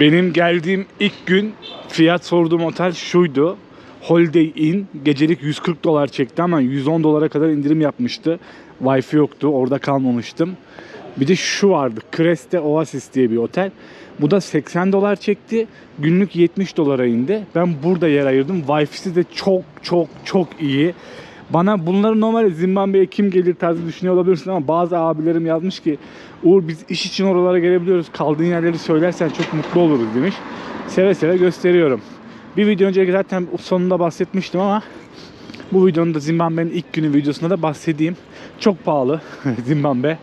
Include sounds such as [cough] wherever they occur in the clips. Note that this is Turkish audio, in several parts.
Benim geldiğim ilk gün fiyat sorduğum otel şuydu. Holiday Inn gecelik 140 dolar çekti ama 110 dolara kadar indirim yapmıştı. Wi-Fi yoktu. Orada kalmamıştım. Bir de şu vardı. Creste Oasis diye bir otel. Bu da 80 dolar çekti. Günlük 70 dolara indi. Ben burada yer ayırdım. Wi-Fi'si de çok çok çok iyi. Bana bunları normal Zimbabwe'ye kim gelir tarzı düşünüyor olabilirsin ama bazı abilerim yazmış ki Uğur biz iş için oralara gelebiliyoruz. Kaldığın yerleri söylersen çok mutlu oluruz demiş. Seve seve gösteriyorum. Bir video önce zaten sonunda bahsetmiştim ama bu videonun da Zimbabwe'nin ilk günü videosunda da bahsedeyim. Çok pahalı [laughs] Zimbabwe.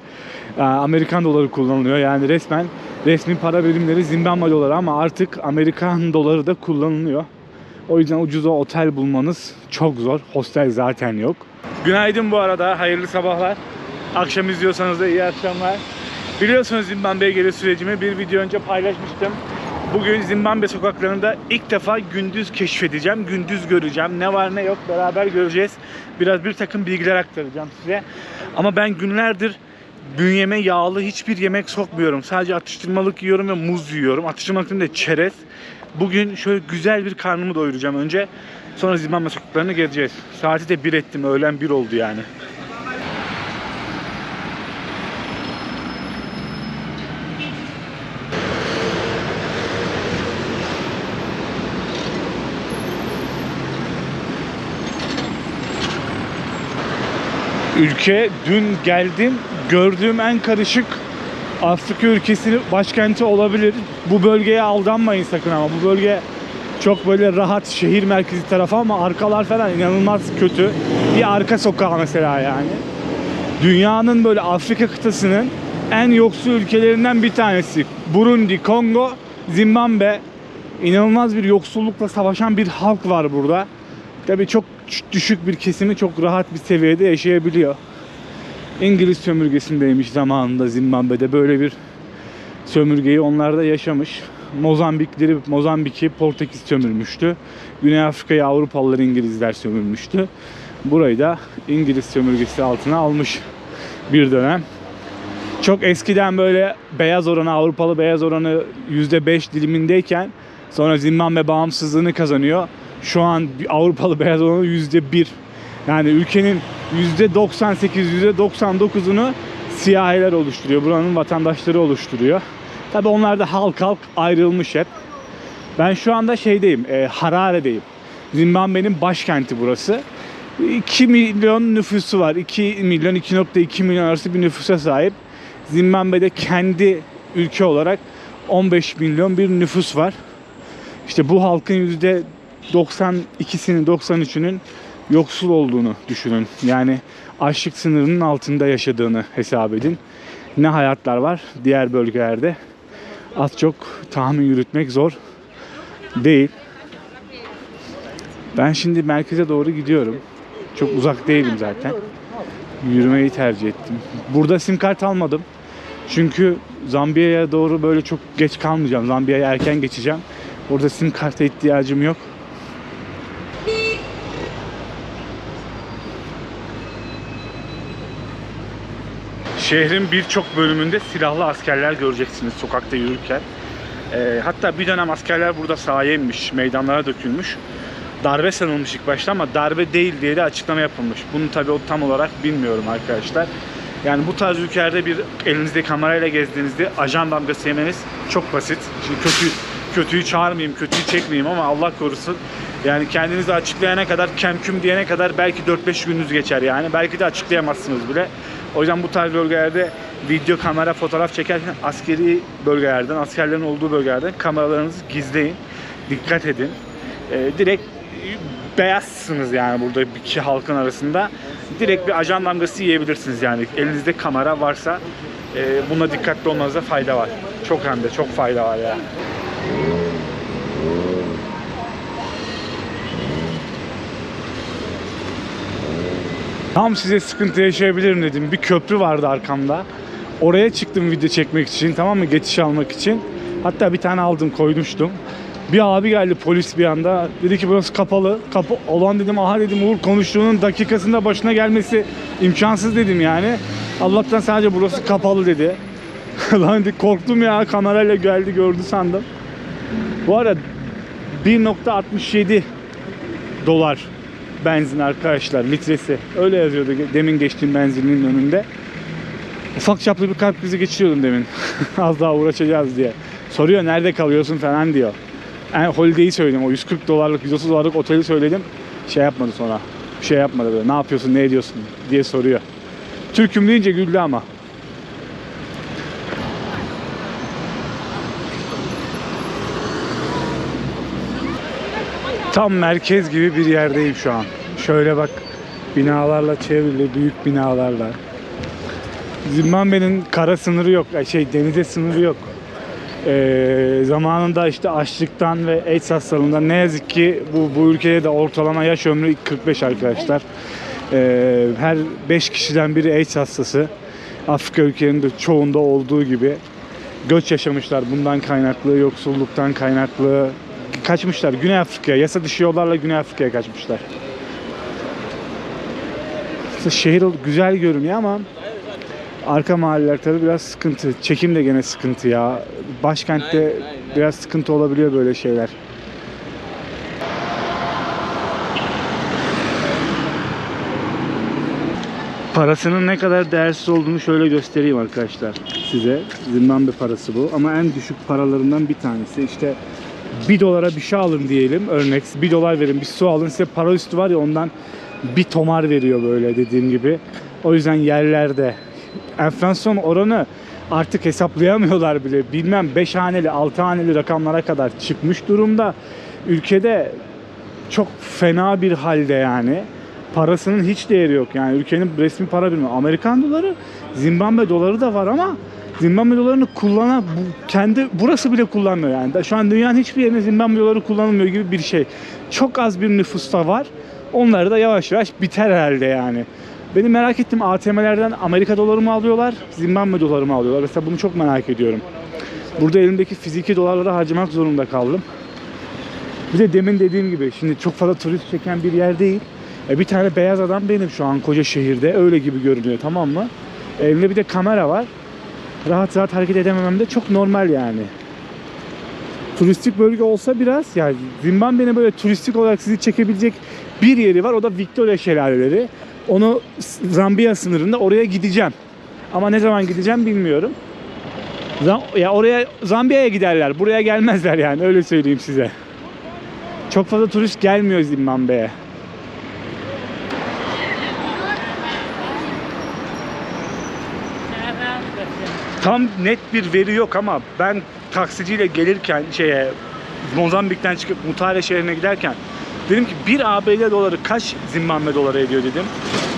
Ee, Amerikan doları kullanılıyor. Yani resmen resmi para birimleri Zimbabwe doları ama artık Amerikan doları da kullanılıyor. O yüzden ucuza otel bulmanız çok zor. Hostel zaten yok. Günaydın bu arada. Hayırlı sabahlar. Akşam izliyorsanız da iyi akşamlar. Biliyorsunuz Zimbabwe'ye geliş sürecimi bir video önce paylaşmıştım. Bugün Zimbabwe sokaklarında ilk defa gündüz keşfedeceğim. Gündüz göreceğim. Ne var ne yok beraber göreceğiz. Biraz bir takım bilgiler aktaracağım size. Ama ben günlerdir bünyeme yağlı hiçbir yemek sokmuyorum. Sadece atıştırmalık yiyorum ve muz yiyorum. Atıştırmalık değil de çerez. Bugün şöyle güzel bir karnımı doyuracağım önce. Sonra Zimbabwe sokaklarını gezeceğiz. Saati de bir ettim. Öğlen bir oldu yani. Ülke dün geldim. Gördüğüm en karışık Afrika ülkesi başkenti olabilir. Bu bölgeye aldanmayın sakın ama bu bölge çok böyle rahat şehir merkezi tarafı ama arkalar falan inanılmaz kötü. Bir arka sokağı mesela yani. Dünyanın böyle Afrika kıtasının en yoksul ülkelerinden bir tanesi. Burundi, Kongo, Zimbabwe. İnanılmaz bir yoksullukla savaşan bir halk var burada. Tabii çok düşük bir kesimi çok rahat bir seviyede yaşayabiliyor. İngiliz sömürgesindeymiş zamanında Zimbabwe'de böyle bir sömürgeyi onlar da yaşamış. Mozambikleri, Mozambik'i Portekiz sömürmüştü. Güney Afrika'yı Avrupalılar İngilizler sömürmüştü. Burayı da İngiliz sömürgesi altına almış bir dönem. Çok eskiden böyle beyaz oranı, Avrupalı beyaz oranı %5 dilimindeyken sonra Zimbabwe bağımsızlığını kazanıyor. Şu an Avrupalı beyaz oranı %1. Yani ülkenin %98, %99'unu siyahiler oluşturuyor. Buranın vatandaşları oluşturuyor. Tabi onlar da halk halk ayrılmış hep. Ben şu anda şeydeyim, e, Harare'deyim. Zimbabwe'nin başkenti burası. 2 milyon nüfusu var. 2 milyon, 2.2 milyon arası bir nüfusa sahip. Zimbabwe'de kendi ülke olarak 15 milyon bir nüfus var. İşte bu halkın yüzde 92'sinin 93'ünün yoksul olduğunu düşünün. Yani açlık sınırının altında yaşadığını hesap edin. Ne hayatlar var diğer bölgelerde. Az çok tahmin yürütmek zor değil. Ben şimdi merkeze doğru gidiyorum. Çok uzak değilim zaten. Yürümeyi tercih ettim. Burada sim kart almadım. Çünkü Zambiya'ya doğru böyle çok geç kalmayacağım. Zambiya'ya erken geçeceğim. Orada sim karta ihtiyacım yok. Şehrin birçok bölümünde silahlı askerler göreceksiniz sokakta yürürken. Ee, hatta bir dönem askerler burada sahaya inmiş, meydanlara dökülmüş. Darbe sanılmış ilk başta ama darbe değil diye de açıklama yapılmış. Bunu tabii o tam olarak bilmiyorum arkadaşlar. Yani bu tarz ülkelerde bir elinizde kamerayla gezdiğinizde ajan damgası yemeniz çok basit. Şimdi kötü kötüyü çağırmayayım, kötüyü çekmeyeyim ama Allah korusun. Yani kendinizi açıklayana kadar, kemküm diyene kadar belki 4-5 gününüz geçer yani. Belki de açıklayamazsınız bile. O yüzden bu tarz bölgelerde video, kamera, fotoğraf çekerken askeri bölgelerden, askerlerin olduğu bölgelerden kameralarınızı gizleyin. Dikkat edin. Ee, direkt beyazsınız yani burada iki halkın arasında. Direkt bir ajan damgası yiyebilirsiniz yani. Elinizde kamera varsa e, buna dikkatli olmanıza fayda var. Çok hem de çok fayda var yani. Tam size sıkıntı yaşayabilirim dedim. Bir köprü vardı arkamda. Oraya çıktım video çekmek için tamam mı? Geçiş almak için. Hatta bir tane aldım koymuştum. Bir abi geldi polis bir anda. Dedi ki burası kapalı. Kapı olan dedim aha dedim Uğur konuştuğunun dakikasında başına gelmesi imkansız dedim yani. Allah'tan sadece burası kapalı dedi. [laughs] Lan dedi, korktum ya kamerayla geldi gördü sandım. Bu arada 1.67 dolar benzin arkadaşlar litresi. Öyle yazıyordu demin geçtiğim benzinin önünde. Ufak çaplı bir kalp krizi geçiriyordum demin. [laughs] Az daha uğraşacağız diye. Soruyor nerede kalıyorsun falan diyor. Yani holiday'i söyledim. O 140 dolarlık 130 dolarlık oteli söyledim. Şey yapmadı sonra. Bir şey yapmadı böyle. Ne yapıyorsun ne ediyorsun diye soruyor. Türk'üm deyince güldü ama. Tam merkez gibi bir yerdeyim şu an. Şöyle bak binalarla çevrili büyük binalarla. Zimbabwe'nin kara sınırı yok, şey denize sınırı yok. Ee, zamanında işte açlıktan ve AIDS hastalığından ne yazık ki bu, bu ülkede de ortalama yaş ömrü 45 arkadaşlar. Ee, her 5 kişiden biri AIDS hastası. Afrika ülkelerinde çoğunda olduğu gibi göç yaşamışlar bundan kaynaklı, yoksulluktan kaynaklı kaçmışlar Güney Afrika'ya, yasa dışı yollarla Güney Afrika'ya kaçmışlar. Şehir güzel görünüyor ama arka mahalleler tabii biraz sıkıntı. Çekim de gene sıkıntı ya. Başkentte biraz sıkıntı olabiliyor böyle şeyler. Parasının ne kadar değersiz olduğunu şöyle göstereyim arkadaşlar size. Zimbabwe parası bu ama en düşük paralarından bir tanesi. İşte 1 dolara bir şey alın diyelim örnek 1 dolar verin bir su alın size para üstü var ya ondan bir tomar veriyor böyle dediğim gibi. O yüzden yerlerde enflasyon oranı artık hesaplayamıyorlar bile. Bilmem 5 haneli 6 haneli rakamlara kadar çıkmış durumda. Ülkede çok fena bir halde yani. Parasının hiç değeri yok yani ülkenin resmi para birimi. Amerikan doları, Zimbabwe doları da var ama Zimbabwe dolarını kullanan bu, kendi burası bile kullanmıyor yani. Şu an dünyanın hiçbir yerinde Zimbabwe doları kullanılmıyor gibi bir şey. Çok az bir nüfusta var. Onları da yavaş yavaş biter herhalde yani. Benim merak ettiğim ATM'lerden Amerika doları mı alıyorlar, Zimbabwe doları mı alıyorlar? Mesela bunu çok merak ediyorum. Burada elimdeki fiziki dolarları harcamak zorunda kaldım. Bir de demin dediğim gibi şimdi çok fazla turist çeken bir yer değil. E bir tane beyaz adam benim şu an koca şehirde öyle gibi görünüyor tamam mı? Elimde bir de kamera var. Rahat rahat hareket edememem de çok normal yani. Turistik bölge olsa biraz yani Zimbabwe'nin böyle turistik olarak sizi çekebilecek bir yeri var o da Victoria Şelaleleri. Onu Zambiya sınırında oraya gideceğim. Ama ne zaman gideceğim bilmiyorum. Ya oraya Zambiya'ya giderler. Buraya gelmezler yani öyle söyleyeyim size. Çok fazla turist gelmiyor Zimbabwe'ye. Tam net bir veri yok ama ben taksiciyle gelirken şeye Mozambik'ten çıkıp Mutare şehrine giderken dedim ki bir ABD doları kaç Zimbabwe doları ediyor dedim.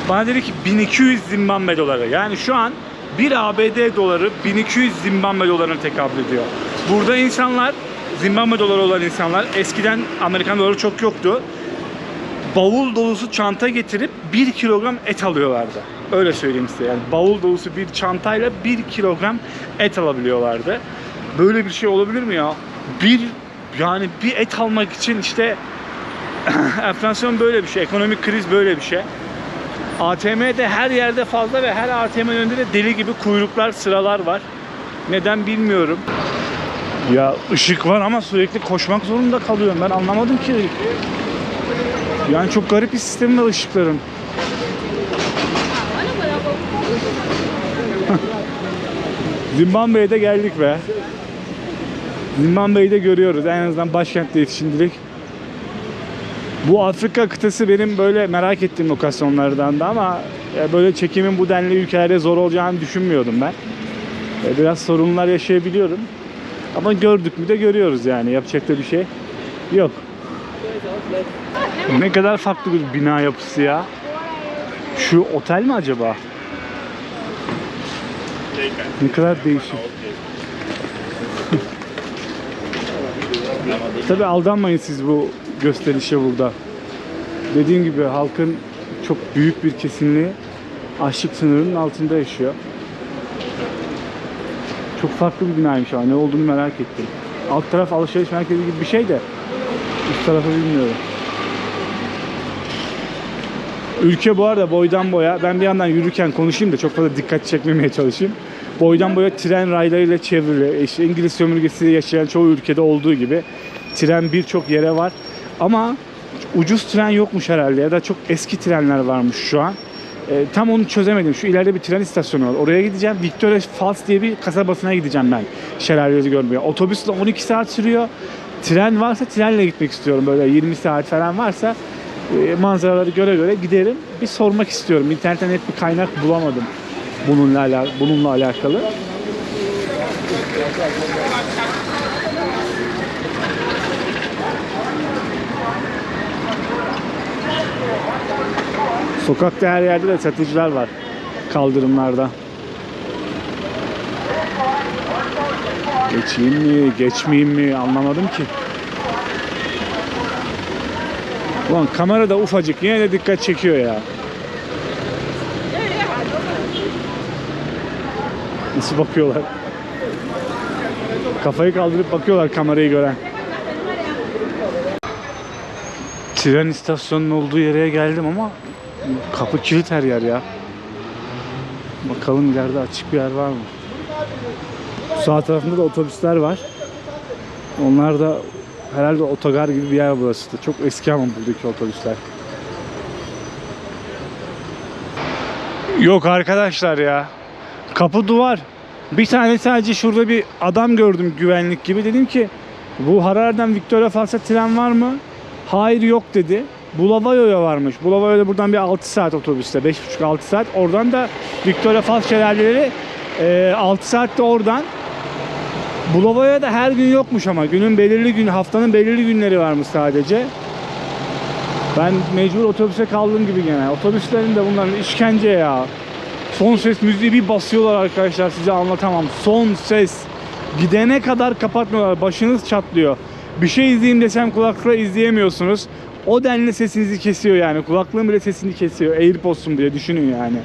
Bana dedi ki 1200 Zimbabwe doları. Yani şu an bir ABD doları 1200 Zimbabwe dolarına tekabül ediyor. Burada insanlar Zimbabwe doları olan insanlar eskiden Amerikan doları çok yoktu. Bavul dolusu çanta getirip 1 kilogram et alıyorlardı. Öyle söyleyeyim size yani bavul dolusu bir çantayla 1 kilogram et alabiliyorlardı. Böyle bir şey olabilir mi ya? Bir yani bir et almak için işte [clears throat] enflasyon böyle bir şey, ekonomik kriz böyle bir şey. ATM'de her yerde fazla ve her ATM önünde de deli gibi kuyruklar, sıralar var. Neden bilmiyorum. Ya ışık var ama sürekli koşmak zorunda kalıyorum. Ben anlamadım ki. Yani çok garip bir sistemi var ışıkların. Zimbabwe'ye de geldik be. Zimbabwe'yi de görüyoruz. En azından başkentteyiz şimdilik. Bu Afrika kıtası benim böyle merak ettiğim lokasyonlardan da ama e, böyle çekimin bu denli ülkelerde zor olacağını düşünmüyordum ben. E, Biraz sorunlar yaşayabiliyorum. Ama gördük mü de görüyoruz yani. Yapacak da bir şey yok. Ne kadar farklı bir bina yapısı ya. Şu otel mi acaba? Ne kadar değişik. Tabi aldanmayın siz bu gösterişe burada. Dediğim gibi halkın çok büyük bir kesinliği açlık sınırının altında yaşıyor. Çok farklı bir binaymış ama ne olduğunu merak ettim. Alt taraf alışveriş merkezi gibi bir şey de üst tarafı bilmiyorum. Ülke bu arada boydan boya ben bir yandan yürürken konuşayım da çok fazla dikkat çekmemeye çalışayım. Boydan boya tren raylarıyla çevrili. İşte İngiliz sömürgesi yaşayan çoğu ülkede olduğu gibi Tren birçok yere var. Ama ucuz tren yokmuş herhalde ya da çok eski trenler varmış şu an. E, tam onu çözemedim. Şu ileride bir tren istasyonu var. Oraya gideceğim. Victoria Falls diye bir kasabasına gideceğim ben. Şelaleleri görmeye. Otobüsle 12 saat sürüyor. Tren varsa trenle gitmek istiyorum. Böyle 20 saat falan varsa manzaraları göre göre giderim. Bir sormak istiyorum. İnternetten net bir kaynak bulamadım bununla, bununla alakalı. Sokakta her yerde de satıcılar var. Kaldırımlarda. Geçeyim mi, geçmeyeyim mi anlamadım ki. Ulan kamera da ufacık yine de dikkat çekiyor ya. Nasıl bakıyorlar? Kafayı kaldırıp bakıyorlar kamerayı gören. Tren istasyonunun olduğu yere geldim ama kapı kilit her yer ya. Bakalım ileride açık bir yer var mı? Sağ tarafında da otobüsler var. Onlar da herhalde otogar gibi bir yer burası da. Çok eski ama buradaki otobüsler. Yok arkadaşlar ya. Kapı duvar. Bir tane sadece şurada bir adam gördüm güvenlik gibi. Dedim ki bu Harar'dan Victoria Falls'a tren var mı? Hayır yok dedi. Bulavayo'ya varmış. Bulavayo'da buradan bir 6 saat otobüste. 5,5-6 saat. Oradan da Victoria Falls şelaleleri e, 6 saat de oradan. Bulavayo'ya da her gün yokmuş ama. Günün belirli gün, haftanın belirli günleri varmış sadece. Ben mecbur otobüse kaldığım gibi gene. Otobüslerin de bunların işkence ya. Son ses müziği bir basıyorlar arkadaşlar size anlatamam. Son ses. Gidene kadar kapatmıyorlar. Başınız çatlıyor. Bir şey izleyeyim desem kulaklıkla izleyemiyorsunuz. O denli sesinizi kesiyor yani. Kulaklığın bile sesini kesiyor. Airpods'um bile düşünün yani.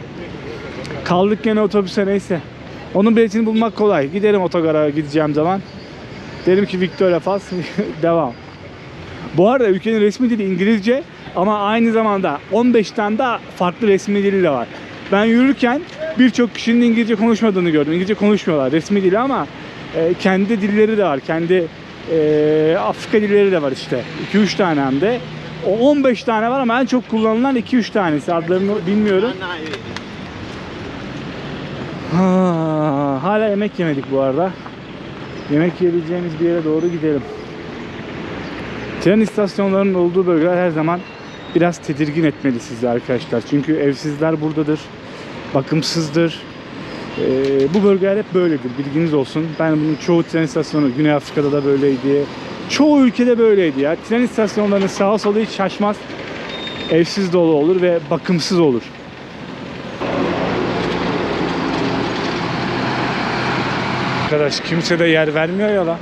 Kaldık gene otobüse neyse. Onun biletini bulmak kolay. Giderim otogara gideceğim zaman. Derim ki Victoria Falls [laughs] devam. Bu arada ülkenin resmi dili İngilizce ama aynı zamanda 15 tane daha farklı resmi dili de var. Ben yürürken birçok kişinin İngilizce konuşmadığını gördüm. İngilizce konuşmuyorlar resmi dili ama e, kendi dilleri de var. Kendi e, Afrika dilleri de var işte. 2-3 tane hem de. O 15 tane var ama en çok kullanılan 2-3 tanesi. Adlarını bilmiyorum. Ha, hala yemek yemedik bu arada. Yemek yiyebileceğimiz bir yere doğru gidelim. Tren istasyonlarının olduğu bölgeler her zaman biraz tedirgin etmeli sizi arkadaşlar. Çünkü evsizler buradadır. Bakımsızdır. Ee, bu bölgeler hep böyledir. Bilginiz olsun. Ben bunun çoğu tren istasyonu Güney Afrika'da da böyleydi. Çoğu ülkede böyleydi ya. Tren istasyonlarının sağa sola hiç şaşmaz. Evsiz dolu olur ve bakımsız olur. Arkadaş kimse de yer vermiyor ya lan.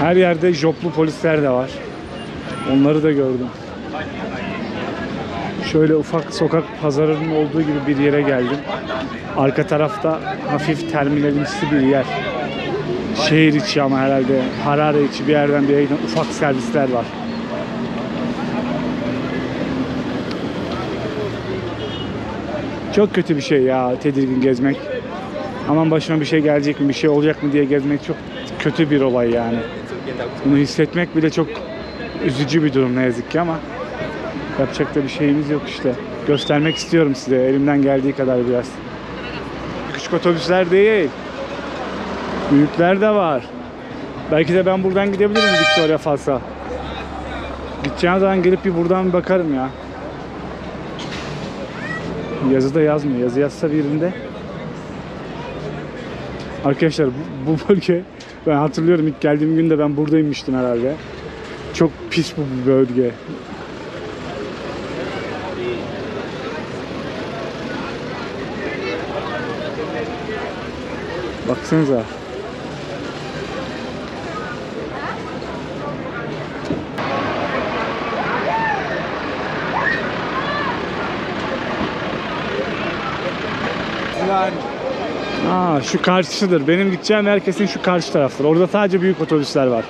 Her yerde joplu polisler de var. Onları da gördüm. Şöyle ufak sokak pazarının olduğu gibi bir yere geldim. Arka tarafta hafif terminalimsi bir yer. Şehir içi ama herhalde Harare içi bir yerden bir yere ufak servisler var. Çok kötü bir şey ya tedirgin gezmek. Aman başıma bir şey gelecek mi, bir şey olacak mı diye gezmek çok kötü bir olay yani. Bunu hissetmek bile çok üzücü bir durum ne yazık ki ama yapacak da bir şeyimiz yok işte. Göstermek istiyorum size elimden geldiği kadar biraz. Küçük otobüsler değil. Büyükler de var. Belki de ben buradan gidebilirim Victoria Falls'a. Gideceğim zaman gelip bir buradan bakarım ya. Yazıda yazmıyor. Yazı yazsa birinde. Arkadaşlar bu, bölge ben hatırlıyorum ilk geldiğim günde ben buradaymıştım herhalde. Çok pis bu bölge. Baksanıza. Şu karşısıdır. Benim gideceğim herkesin şu karşı taraftır. Orada sadece büyük otobüsler var.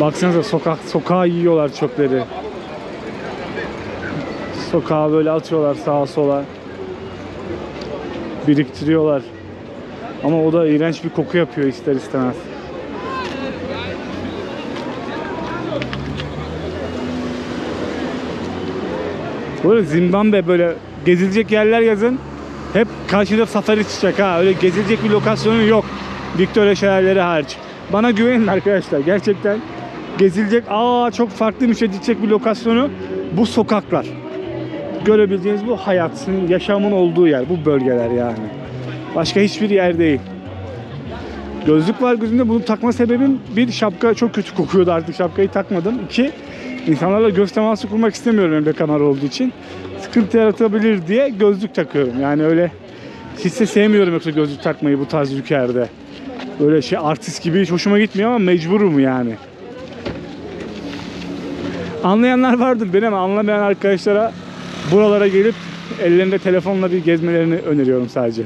Baksanıza sokak sokağa yiyorlar çöpleri. Sokağa böyle atıyorlar sağa sola. Biriktiriyorlar. Ama o da iğrenç bir koku yapıyor ister istemez. Böyle Zimbabwe böyle gezilecek yerler yazın. Hep karşıda safari çıkacak ha. Öyle gezilecek bir lokasyonu yok. Victoria şelaleleri hariç. Bana güvenin arkadaşlar. Gerçekten gezilecek, aa çok farklı bir diyecek bir lokasyonu bu sokaklar. Görebildiğiniz bu hayatın, yaşamın olduğu yer. Bu bölgeler yani. Başka hiçbir yer değil. Gözlük var gözümde. Bunu takma sebebim bir şapka çok kötü kokuyordu artık şapkayı takmadım. İki insanlarla göz teması kurmak istemiyorum evde kamera olduğu için. Sıkıntı yaratabilir diye gözlük takıyorum. Yani öyle hiç sevmiyorum yoksa gözlük takmayı bu tarz ülkelerde. Böyle şey artist gibi hiç hoşuma gitmiyor ama mecburum yani. Anlayanlar vardır benim ama anlamayan arkadaşlara buralara gelip ellerinde telefonla bir gezmelerini öneriyorum sadece.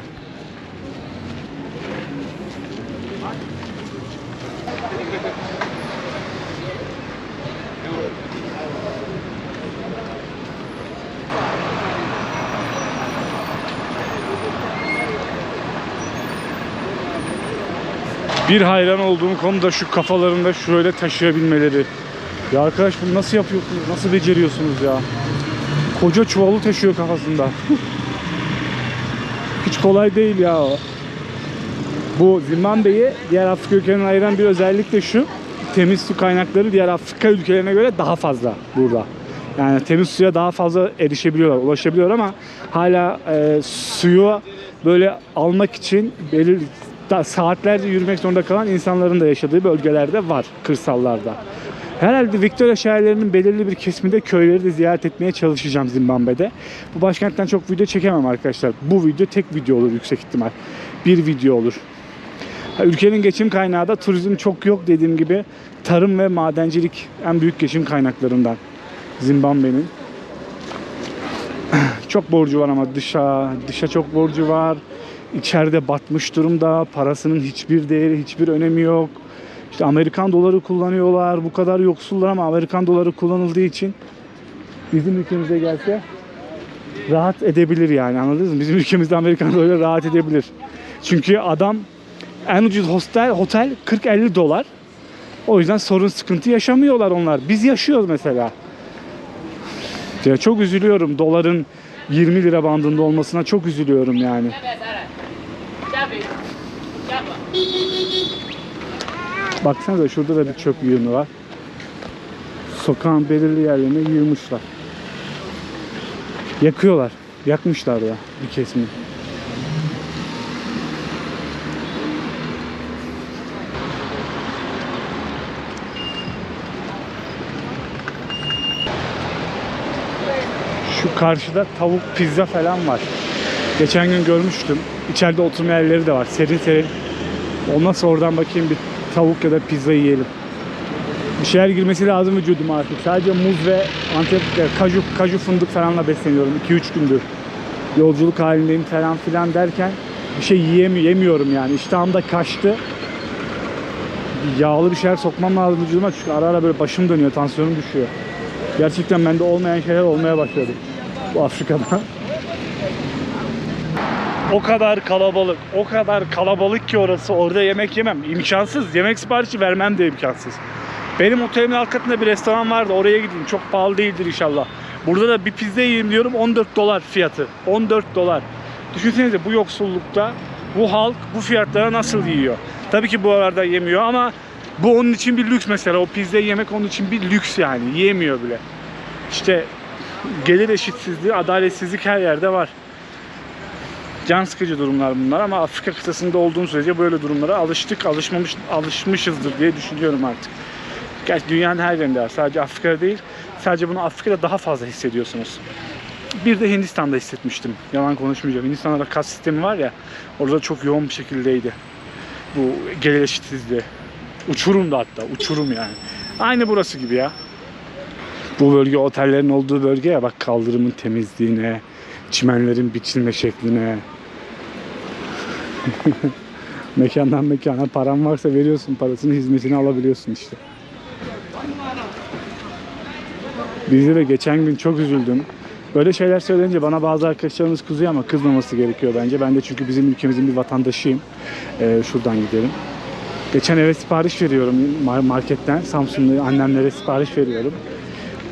Bir hayran olduğum konu da şu kafalarında şöyle taşıyabilmeleri. Ya arkadaş bunu nasıl yapıyorsunuz? Nasıl beceriyorsunuz ya? Koca çuvalı taşıyor kafasında. [laughs] Hiç kolay değil ya. Bu Zimbabwe'yi diğer Afrika ülkelerinden ayıran bir özellik de şu. Temiz su kaynakları diğer Afrika ülkelerine göre daha fazla burada. Yani temiz suya daha fazla erişebiliyorlar, ulaşabiliyorlar ama hala e, suyu böyle almak için belirli da- saatlerce yürümek zorunda kalan insanların da yaşadığı bölgelerde var kırsallarda. Herhalde Victoria şehirlerinin belirli bir kesiminde köyleri de ziyaret etmeye çalışacağım Zimbabwe'de. Bu başkentten çok video çekemem arkadaşlar. Bu video tek video olur yüksek ihtimal. Bir video olur. Ülkenin geçim kaynağı da turizm çok yok dediğim gibi tarım ve madencilik en büyük geçim kaynaklarından Zimbabwe'nin. [clears throat] Çok borcu var ama dışa, dışa çok borcu var. İçeride batmış durumda. Parasının hiçbir değeri, hiçbir önemi yok. İşte Amerikan doları kullanıyorlar. Bu kadar yoksullar ama Amerikan doları kullanıldığı için bizim ülkemize gelse rahat edebilir yani anladınız mı? Bizim ülkemizde Amerikan doları rahat edebilir. Çünkü adam en ucuz hostel, otel 40-50 dolar. O yüzden sorun sıkıntı yaşamıyorlar onlar. Biz yaşıyoruz mesela. Ya çok üzülüyorum doların 20 lira bandında olmasına çok üzülüyorum yani. Baksanıza şurada da bir çöp yığını var. Sokağın belirli yerlerini yığmışlar. Yakıyorlar. Yakmışlar da bir kesimi. Şu karşıda tavuk pizza falan var. Geçen gün görmüştüm. İçeride oturma yerleri de var. Serin serin. Olmazsa oradan bakayım bir tavuk ya da pizza yiyelim. Bir şeyler girmesi lazım vücuduma artık. Sadece muz ve antep, e, kaju, kaju fındık falanla besleniyorum 2-3 gündür. Yolculuk halindeyim falan filan derken bir şey yiyemi yemiyorum yani. İştahım da kaçtı. Yağlı bir şeyler sokmam lazım vücuduma çünkü ara ara böyle başım dönüyor, tansiyonum düşüyor. Gerçekten bende olmayan şeyler olmaya başladı. Bu Afrika'da. [laughs] O kadar kalabalık, o kadar kalabalık ki orası. Orada yemek yemem. imkansız. Yemek siparişi vermem de imkansız. Benim otelimin alt katında bir restoran vardı. Oraya gideyim. Çok pahalı değildir inşallah. Burada da bir pizza yiyeyim diyorum. 14 dolar fiyatı. 14 dolar. Düşünsenize bu yoksullukta bu halk bu fiyatlara nasıl yiyor? Tabii ki bu aralarda yemiyor ama bu onun için bir lüks mesela. O pizza yemek onun için bir lüks yani. Yiyemiyor bile. İşte gelir eşitsizliği, adaletsizlik her yerde var. Can sıkıcı durumlar bunlar ama Afrika kıtasında olduğum sürece böyle durumlara alıştık, alışmamış, alışmışızdır diye düşünüyorum artık. Gerçi dünyanın her yerinde var. Sadece Afrika'da değil. Sadece bunu Afrika'da daha fazla hissediyorsunuz. Bir de Hindistan'da hissetmiştim. Yalan konuşmayacağım. Hindistan'da kas sistemi var ya. Orada çok yoğun bir şekildeydi. Bu gelir eşitsizliği. Uçurumda hatta. Uçurum yani. Aynı burası gibi ya. Bu bölge otellerin olduğu bölge ya bak kaldırımın temizliğine, çimenlerin biçilme şekline. [laughs] Mekandan mekana paran varsa veriyorsun parasını hizmetini alabiliyorsun işte. Bizde de geçen gün çok üzüldüm. Böyle şeyler söylenince bana bazı arkadaşlarımız kızıyor ama kızmaması gerekiyor bence. Ben de çünkü bizim ülkemizin bir vatandaşıyım. Ee, şuradan gidelim. Geçen eve sipariş veriyorum mar- marketten. Samsun'da annemlere sipariş veriyorum.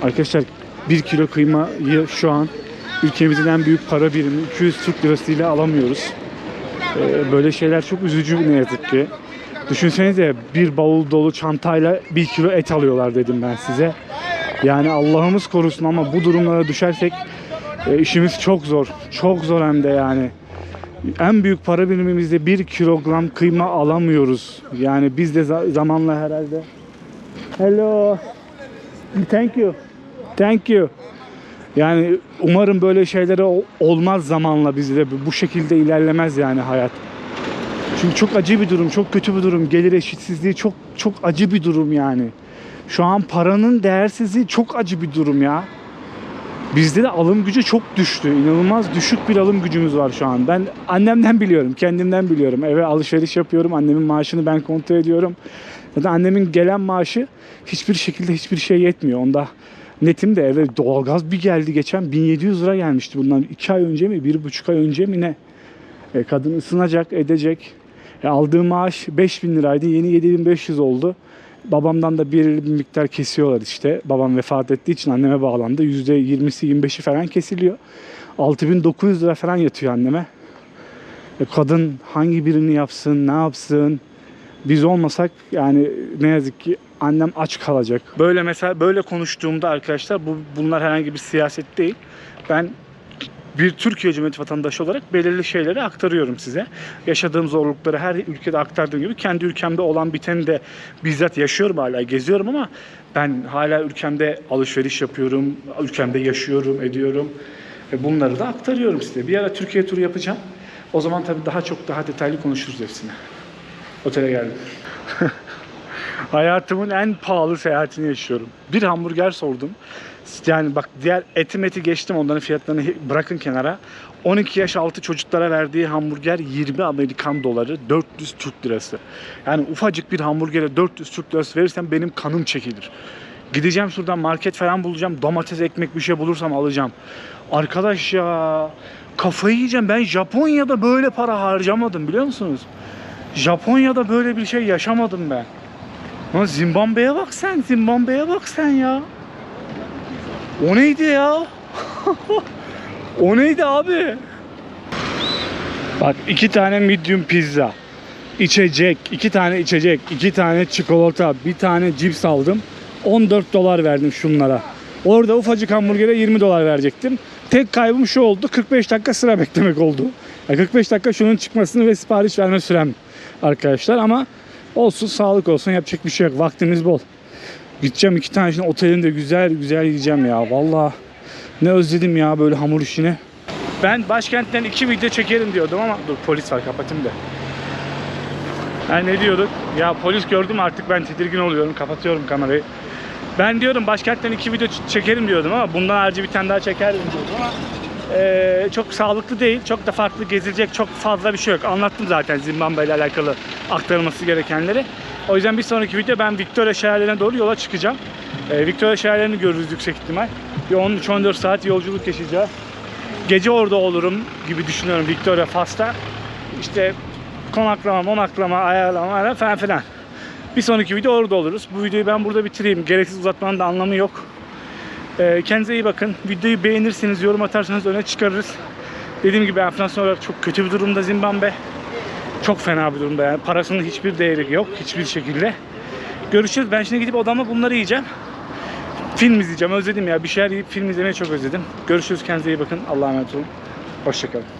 Arkadaşlar 1 kilo kıymayı şu an ülkemizin en büyük para birimi 200 Türk lirası ile alamıyoruz. Ee, böyle şeyler çok üzücü ne yazık ki. Düşünsenize bir bavul dolu çantayla 1 kilo et alıyorlar dedim ben size. Yani Allah'ımız korusun ama bu durumlara düşersek e, işimiz çok zor. Çok zor hem de yani. En büyük para birimimizde 1 kilogram kıyma alamıyoruz. Yani biz de za- zamanla herhalde. Hello. Thank you. Thank you. Yani umarım böyle şeylere ol- olmaz zamanla bizde. Bu şekilde ilerlemez yani hayat. Çünkü çok acı bir durum, çok kötü bir durum. Gelir eşitsizliği çok çok acı bir durum yani. Şu an paranın değersizliği çok acı bir durum ya. Bizde de alım gücü çok düştü. İnanılmaz düşük bir alım gücümüz var şu an. Ben annemden biliyorum, kendimden biliyorum. Eve alışveriş yapıyorum. Annemin maaşını ben kontrol ediyorum. Zaten annemin gelen maaşı hiçbir şekilde hiçbir şey yetmiyor. Onda netim de eve doğalgaz bir geldi geçen 1700 lira gelmişti bundan 2 ay önce mi 1,5 ay önce mi ne? E, kadın ısınacak edecek. E, aldığı maaş 5000 liraydı yeni 7500 oldu. Babamdan da bir bir miktar kesiyorlar işte. Babam vefat ettiği için anneme bağlandı. %20'si 25'i falan kesiliyor. 6900 lira falan yatıyor anneme. E, kadın hangi birini yapsın, ne yapsın? Biz olmasak yani ne yazık ki annem aç kalacak. Böyle mesela böyle konuştuğumda arkadaşlar bu bunlar herhangi bir siyaset değil. Ben bir Türkiye Cumhuriyeti vatandaşı olarak belirli şeyleri aktarıyorum size. Yaşadığım zorlukları her ülkede aktardığım gibi kendi ülkemde olan biteni de bizzat yaşıyorum hala, geziyorum ama ben hala ülkemde alışveriş yapıyorum, ülkemde yaşıyorum, ediyorum. Ve bunları da aktarıyorum size. Bir ara Türkiye turu yapacağım. O zaman tabii daha çok daha detaylı konuşuruz hepsini. Otele geldim. [laughs] Hayatımın en pahalı seyahatini yaşıyorum. Bir hamburger sordum. Yani bak diğer eti meti geçtim onların fiyatlarını bırakın kenara. 12 yaş altı çocuklara verdiği hamburger 20 Amerikan doları 400 Türk lirası. Yani ufacık bir hamburgere 400 Türk lirası verirsem benim kanım çekilir. Gideceğim şuradan market falan bulacağım. Domates, ekmek bir şey bulursam alacağım. Arkadaş ya kafayı yiyeceğim. Ben Japonya'da böyle para harcamadım biliyor musunuz? Japonya'da böyle bir şey yaşamadım ben. Lan Zimbabwe'ye bak sen, Zimbabwe'ye bak sen ya. O neydi ya? [laughs] o neydi abi? Bak iki tane medium pizza, içecek, iki tane içecek, iki tane çikolata, bir tane cips aldım. 14 dolar verdim şunlara. Orada ufacık hamburgere 20 dolar verecektim. Tek kaybım şu oldu. 45 dakika sıra beklemek oldu. Ya 45 dakika şunun çıkmasını ve sipariş verme sürem arkadaşlar ama olsun sağlık olsun yapacak bir şey yok. Vaktimiz bol. Gideceğim iki tane şimdi otelinde güzel güzel yiyeceğim ya. Vallahi ne özledim ya böyle hamur işini. Ben başkentten iki video çekerim diyordum ama dur polis var kapatayım da. Ha ne diyorduk? Ya polis gördüm artık ben tedirgin oluyorum. Kapatıyorum kamerayı. Ben diyorum başkentten iki video çekerim diyordum ama bundan harici bir tane daha çekerdim diyordum ama eee, çok sağlıklı değil. Çok da farklı gezilecek çok fazla bir şey yok. Anlattım zaten Zimbabwe ile alakalı aktarılması gerekenleri. O yüzden bir sonraki video ben Victoria şelallerine doğru yola çıkacağım. Eee Victoria şelallerini görürüz yüksek ihtimal. Bir 13-14 saat yolculuk yaşayacağız. Gece orada olurum gibi düşünüyorum Victoria Fast'a. İşte konaklama, monaklama, ayarlama falan filan. Bir sonraki video orada oluruz. Bu videoyu ben burada bitireyim. Gereksiz uzatmanın da anlamı yok. Ee, kendinize iyi bakın. Videoyu beğenirseniz, yorum atarsanız öne çıkarırız. Dediğim gibi enflasyon olarak çok kötü bir durumda Zimbabwe. Çok fena bir durumda yani. Parasının hiçbir değeri yok. Hiçbir şekilde. Görüşürüz. Ben şimdi gidip odama bunları yiyeceğim. Film izleyeceğim. Özledim ya. Bir şeyler yiyip film izlemeyi çok özledim. Görüşürüz. Kendinize iyi bakın. Allah'a emanet olun. Hoşçakalın.